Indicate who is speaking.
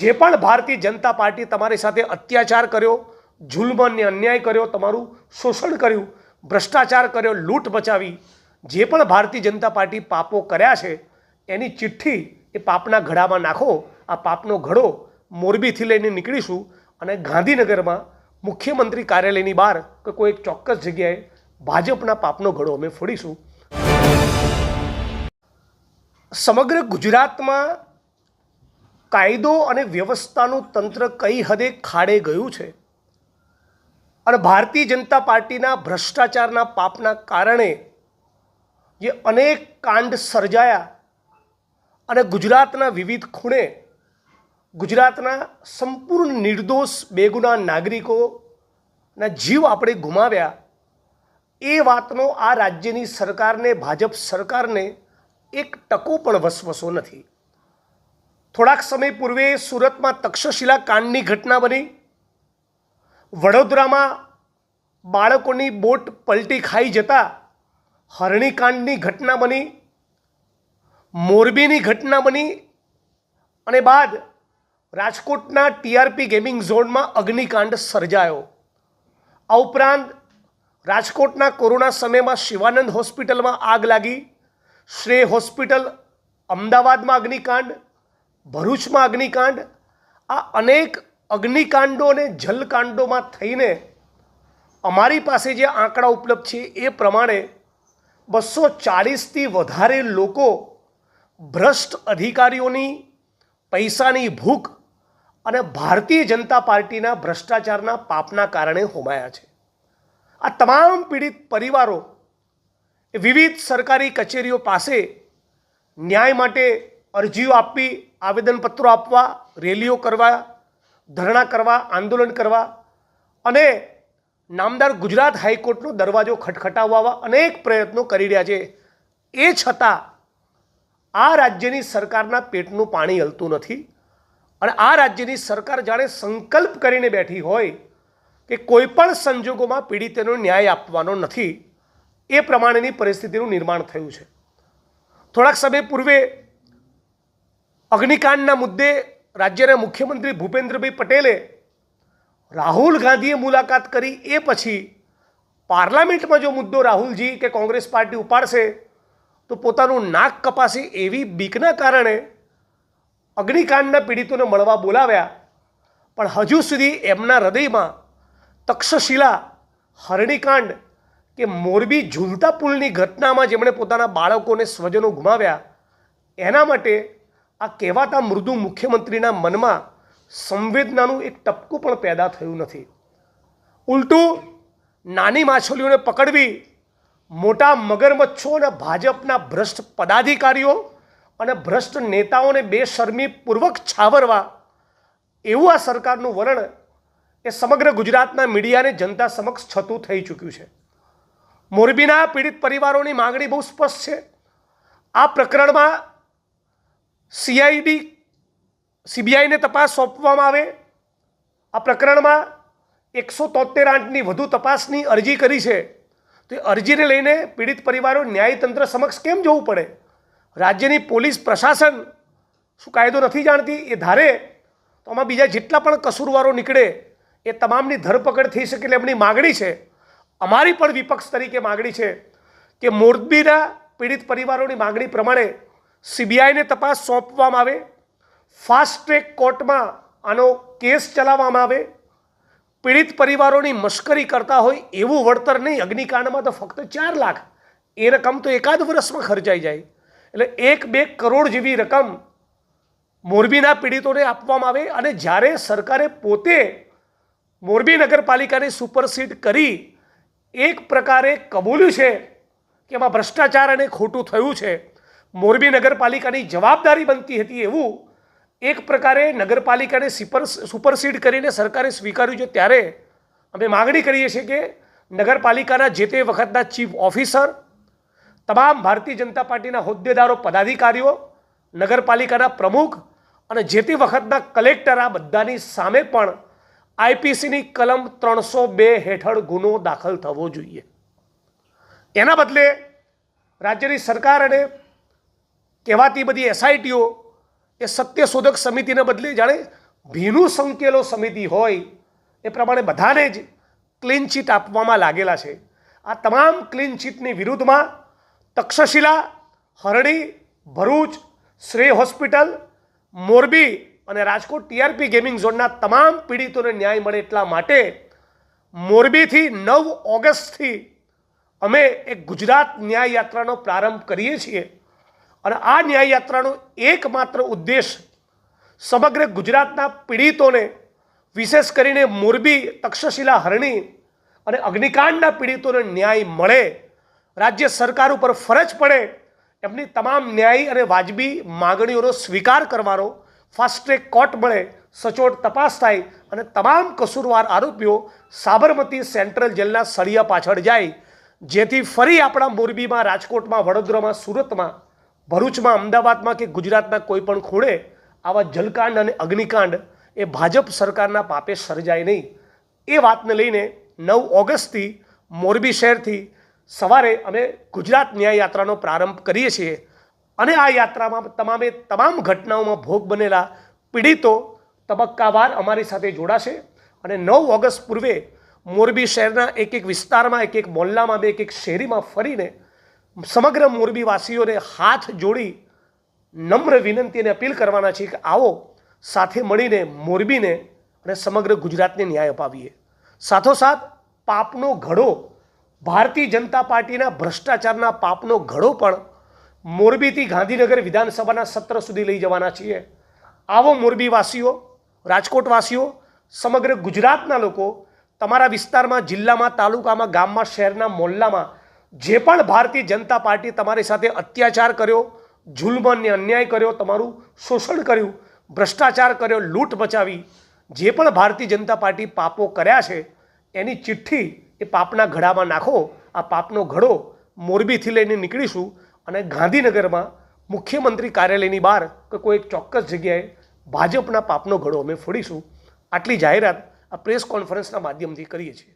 Speaker 1: જે પણ ભારતીય જનતા પાર્ટી તમારી સાથે અત્યાચાર કર્યો જુલ્મ અને અન્યાય કર્યો, તમારું શોષણ કર્યું, ભ્રષ્ટાચાર કર્યો, લૂંટ મચાવી, જે પણ ભારતીય જનતા પાર્ટી પાપો કર્યા છે, એની ચિઠ્ઠી એ પાપના ઘડામાં નાખો, આ પાપનો ઘડો મોરબીથી લઈને નીકળીશું અને ગાંધીનગરમાં મુખ્યમંત્રી કાર્યાલયની બહાર કે કોઈ એક ચોક્કસ જગ્યાએ ભાજપના પાપનો ઘડો અમે ફોડીશું. સમગ્ર ગુજરાતમાં કાયદો અને વ્યવસ્થાનું તંત્ર કઈ હદે ખાડે ગયું છે? અને ભારતીય જનતા પાર્ટીના ભ્રષ્ટાચારના પાપના કારણે જે અનેક કાંડ સર્જાયા અને ગુજરાતના વિવિધ ખૂણે ગુજરાતના સંપૂર્ણ નિર્દોષ બેગુના નાગરિકોના જીવ આપણે ગુમાવ્યા. એ વાતનો આ રાજ્યની સરકારને, ભાજપ સરકારને એક ટકો પણ વસવસો નથી. થોડાક સમય પૂર્વે સુરતમાં તક્ષશિલા કાંડની ઘટના બની. વડોદરામાં બાળકોની બોટ પલટી ખાઈ જતા હરણીકાંડની ઘટના બની. મોરબીની ઘટના બની અને બાદ રાજકોટના ટીઆરપી ગેમિંગ ઝોનમાં અગ્નિકાંડ સર્જાયો. આ ઉપરાંત રાજકોટના કોરોના સમયમાં શિવાનંદ હોસ્પિટલમાં આગ લાગી. શ્રેય હોસ્પિટલ અમદાવાદમાં અગ્નિકાંડ ભરૂચમાં અગ્નિકાંડ. આ અનેક અગ્નિકાંડો અને જલકાંડોમાં થઈને અમારી પાસે જે આંકડા ઉપલબ્ધ છે એ પ્રમાણે બસો ચાળીસથી વધારે લોકો ભ્રષ્ટ અધિકારીઓની પૈસાની ભૂખ અને ભારતીય જનતા પાર્ટીના ભ્રષ્ટાચારના પાપના કારણે હોમાયા છે. આ તમામ પીડિત પરિવારો વિવિધ સરકારી કચેરીઓ પાસે ન્યાય માટે અરજીઓ આપવી આવેદનપત્રો આપવા, રેલીઓ કરવા, ધરણા કરવા, આંદોલન કરવા અને નામદાર ગુજરાત હાઈકોર્ટનો દરવાજો ખટખટાવવા અનેક પ્રયત્નો કરી રહ્યા છે. એ છતાં આ રાજ્યની સરકારના પેટનું પાણી હલતું નથી અને આ રાજ્યની સરકાર જાણે સંકલ્પ કરીને બેઠી હોય કે કોઈ પણ સંજોગોમાં પીડિતોનો ન્યાય આપવાનો નથી. એ પ્રમાણેની પરિસ્થિતિનું નિર્માણ થયું છે. થોડાક સમય પૂર્વે અગ્નિકાંડના મુદ્દે રાજ્યના મુખ્યમંત્રી ભૂપેન્દ્રભાઈ પટેલે રાહુલ ગાંધીએ મુલાકાત કરી, એ પછી પાર્લામેન્ટમાં જો મુદ્દો રાહુલજી કે કોંગ્રેસ પાર્ટી ઉપાડશે, તો પોતાનું નાક કપાશે એવી બીકના કારણે અગ્નિકાંડના પીડિતોને મળવા બોલાવ્યા. પણ હજુ સુધી એમના હૃદયમાં તક્ષશિલા, હરણીકાંડ કે મોરબી ઝૂલતા પુલની ઘટનામાં જેમણે પોતાના બાળકોને સ્વજનો ગુમાવ્યા, એના માટે આ કહેવાતા મૃદુ મુખ્યમંત્રીના મનમાં સંવેદનાનું એક ટપકું પણ પેદા થયું નથી. ઉલટું, નાની માછલીઓને પકડવી, મોટા મગરમચ્છો અને ભાજપના ભ્રષ્ટ પદાધિકારીઓ અને ભ્રષ્ટ નેતાઓને બેશરમીપૂર્વક છાવરવા, એવું આ સરકારનું વલણ એ સમગ્ર ગુજરાતના મીડિયાને જનતા સમક્ષ છતું થઈ ચૂક્યું છે. મોરબીના પીડિત પરિવારોની માગણી બહુ સ્પષ્ટ છે. આ પ્રકરણમાં સીઆઈડી, સીબીઆઈને તપાસ સોંપવામાં આવે. આ પ્રકરણમાં એકસો તોતેર આઠની વધુ તપાસની અરજી કરી છે. તો એ અરજીને લઈને પીડિત પરિવારો ન્યાયતંત્ર સમક્ષ કેમ જવું પડે? રાજ્યની પોલીસ પ્રશાસન શું કાયદો નથી જાણતી? એ ધારે તો આમાં બીજા જેટલા પણ કસૂરવારો નીકળે, એ તમામની ધરપકડ થઈ શકે એટલે એમની માગણી છે. અમારી પણ વિપક્ષ તરીકે માગણી છે કે મોરબીના પીડિત પરિવારોની માગણી પ્રમાણે સીબીઆઈને તપાસ સોંપવામાં આવે ફાસ્ટ ટ્રેક કોર્ટમાં આનો કેસ ચલાવવામાં આવે, પીડિત પરિવારોની મશ્કરી કરતા હોય એવું વળતર નહીં, અગ્નિકાંડમાં તો ફક્ત ચાર લાખ. એ રકમ તો એકાદ વર્ષમાં ખર્ચાઈ જાય. એટલે એક બે કરોડ જેવી રકમ મોરબીના પીડિતોને આપવામાં આવે અને જ્યારે સરકારે પોતે મોરબી નગરપાલિકાને સુપરસીડ કરી, એક પ્રકારે કબૂલ્યું છે કે એમાં ભ્રષ્ટાચાર અને ખોટું થયું છે. મોરબી નગરપાલિકાની જવાબદારી બનતી હતી એવું એક પ્રકારે નગરપાલિકાને સુપર સુપરસીડ કરીને સરકારે સ્વીકાર્યું છે. ત્યારે અમે માગણી કરીએ છીએ કે નગરપાલિકાના જે તે વખતના ચીફ ઓફિસર તમામ ભારતીય જનતા પાર્ટીના હોદ્દેદારો, પદાધિકારીઓ, નગરપાલિકાના પ્રમુખ અને જે તે વખતના કલેક્ટર આ બધાની સામે પણ આઈપીસીની કલમ ત્રણસો બે હેઠળ ગુનો દાખલ થવો જોઈએ. એના બદલે રાજ્યની સરકાર અને કહેવાતી બધી એસઆઈટીઓ એ સત્યશોધક સમિતિને બદલે જાણે ભીનું સંકેલો સમિતિ હોય એ પ્રમાણે બધાને જ ક્લીન ચીટ આપવામાં લાગેલા છે. આ તમામ ક્લીન ચીટની વિરુદ્ધમાં તક્ષશિલા, હરણી, ભરૂચ, શ્રેય હોસ્પિટલ, મોરબી અને રાજકોટ ટીઆરપી ગેમિંગ ઝોનના તમામ પીડિતોને ન્યાય મળે એટલા માટે મોરબીથી નવ ઓગસ્ટથી અમે એક ગુજરાત ન્યાય યાત્રાનો પ્રારંભ કરીએ છીએ. અને આ ન્યાય યાત્રાનો એકમાત્ર ઉદ્દેશ સમગ્ર ગુજરાતના પીડિતોને, વિશેષ કરીને મોરબી તક્ષશિલા હરણી અને અગ્નિકાંડના પીડિતોને ન્યાય મળે, રાજ્ય સરકાર ઉપર ફરજ પડે, એમની તમામ ન્યાય અને વાજબી માગણીઓનો સ્વીકાર કરવાનો ફાસ્ટ ટ્રેક કોર્ટ મળે, સચોટ તપાસ થાય અને તમામ કસૂરવાર આરોપીઓ સાબરમતી સેન્ટ્રલ જેલના સળિયા પાછળ જાય, જેથી ફરી આપણા મોરબીમાં, રાજકોટમાં, વડોદરામાં, સુરતમાં ભરૂચમાં, અમદાવાદમાં કે ગુજરાતના કોઈ પણ ખૂણે આવા જલકાંડ અને અગ્નિકાંડ એ ભાજપ સરકારના પાપે સર્જાય નહીં. એ વાતને લઈને નવ ઓગસ્ટથી મોરબી શહેરથી સવારે અમે ગુજરાત ન્યાય યાત્રાનો પ્રારંભ કરીએ છીએ અને આ યાત્રામાં તમામે તમામ ઘટનાઓમાં ભોગ બનેલા પીડિતો તબક્કાવાર અમારી સાથે જોડાશે અને નવ ઓગસ્ટ પૂર્વે મોરબી શહેરના એક એક વિસ્તારમાં, એક એક મોહલ્લામાં બે એક એક શેરીમાં ફરીને સમગ્ર મોરબીવાસીઓને હાથ જોડી નમ્ર વિનંતી અને અપીલ કરવાના છે કે આવો સાથે મળીને મોરબીને અને સમગ્ર ગુજરાતને ન્યાય અપાવીએ. સાથોસાથ પાપનો ઘડો, ભારતીય જનતા પાર્ટીના ભ્રષ્ટાચારના પાપનો ઘડો પણ મોરબીથી ગાંધીનગર વિધાનસભાના સત્ર સુધી લઈ જવાના છીએ. આવો મોરબીવાસીઓ, રાજકોટવાસીઓ, સમગ્ર ગુજરાતના લોકો તમારા વિસ્તારમાં, જિલ્લામાં, તાલુકામાં, ગામમાં, શહેરના, મોહલ્લામાં જે પણ ભારતીય જનતા પાર્ટી તમારી સાથે અત્યાચાર કર્યો જુલ્મ અને અન્યાય કર્યો, તમારું શોષણ કર્યું, ભ્રષ્ટાચાર કર્યો, લૂંટ બચાવી જે પણ ભારતીય જનતા પાર્ટી પાપો કર્યા છે, એની ચિઠ્ઠી એ પાપના ઘડામાં નાખો, આ પાપનો ઘડો મોરબીથી લઈને નીકળીશું અને ગાંધીનગરમાં મુખ્યમંત્રી કાર્યાલયની બહાર કે કોઈ એક ચોક્કસ જગ્યાએ ભાજપના પાપનો ઘડો અમે ફોડીશું. આટલી જાહેરાત આ પ્રેસ કોન્ફરન્સના માધ્યમથી કરીએ છીએ.